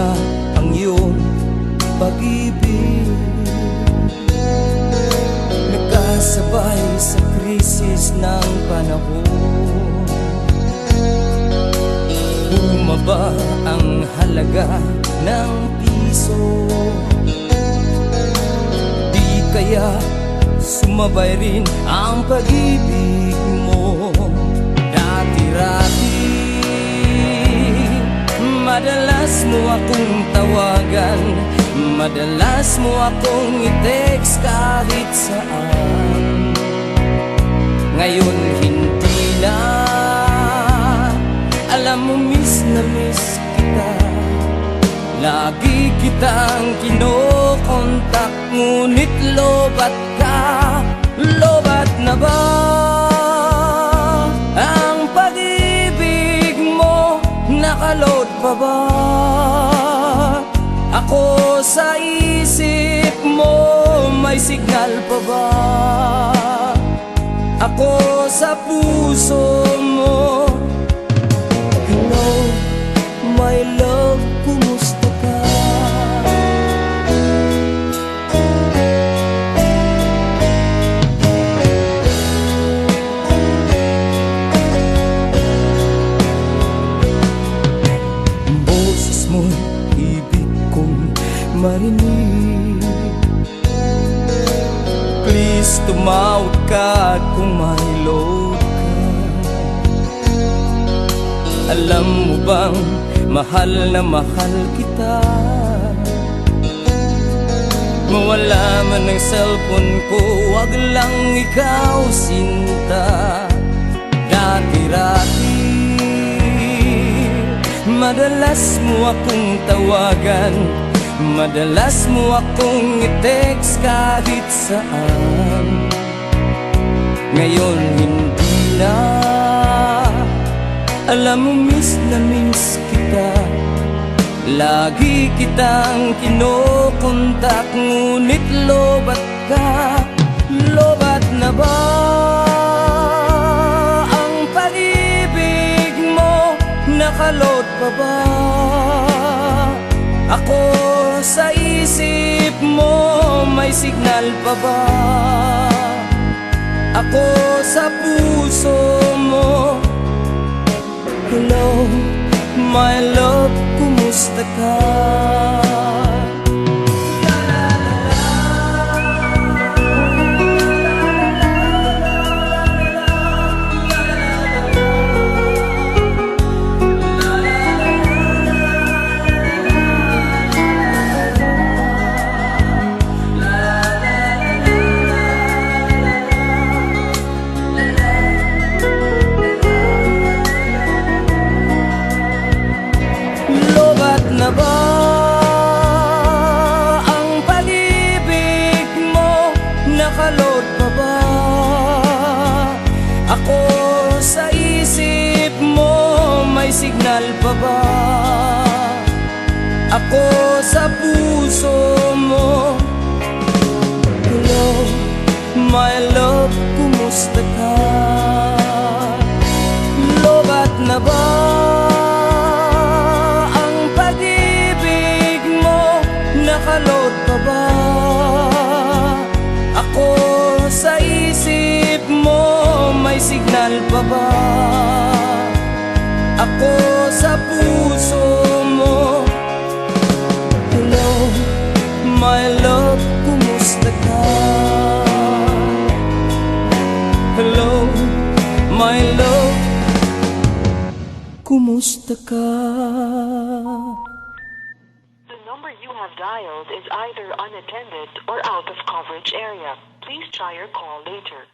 na ang iyong pag-ibig. Nagkasabay sa krisis ng panahon. Bumaba ang halaga ng piso. Di kaya sumabay rin ang pag-ibig. Madalas mo akong tawagan. Madalas mo akong i-text kahit saan. Ngayon hindi na. Alam mo miss na miss kita. Lagi kitang kinokontak Ngunit lobat ka. Lobat na ba pa ba? Ako sa isip mo May signal pa ba? Ako sa puso mo marinig. Please tumawag ka kung may load ka. Alam mo bang mahal na mahal kita? Mawala man ang cellphone ko Wag lang ikaw sinta. Dati-rati Madalas mo akong tawagan Madalas mo akong i-text kahit saan. Ngayon hindi na. Alam mo miss na miss kita. Lagi kitang kinokontak Ngunit lobat ka. Lobat na ba Ang pag-ibig mo? Nakaload pa ba? Ako sa isip mo May signal pa ba Ako sa puso mo Hello, my love, kumusta ka? Ba? Ako sa isip mo, may signal pa ba? Ako sa puso mo Hello, my love, kumusta ka? Lobat na ba my love, kumusta ka? The number you have dialed is either unattended or out of coverage area. Please try your call later.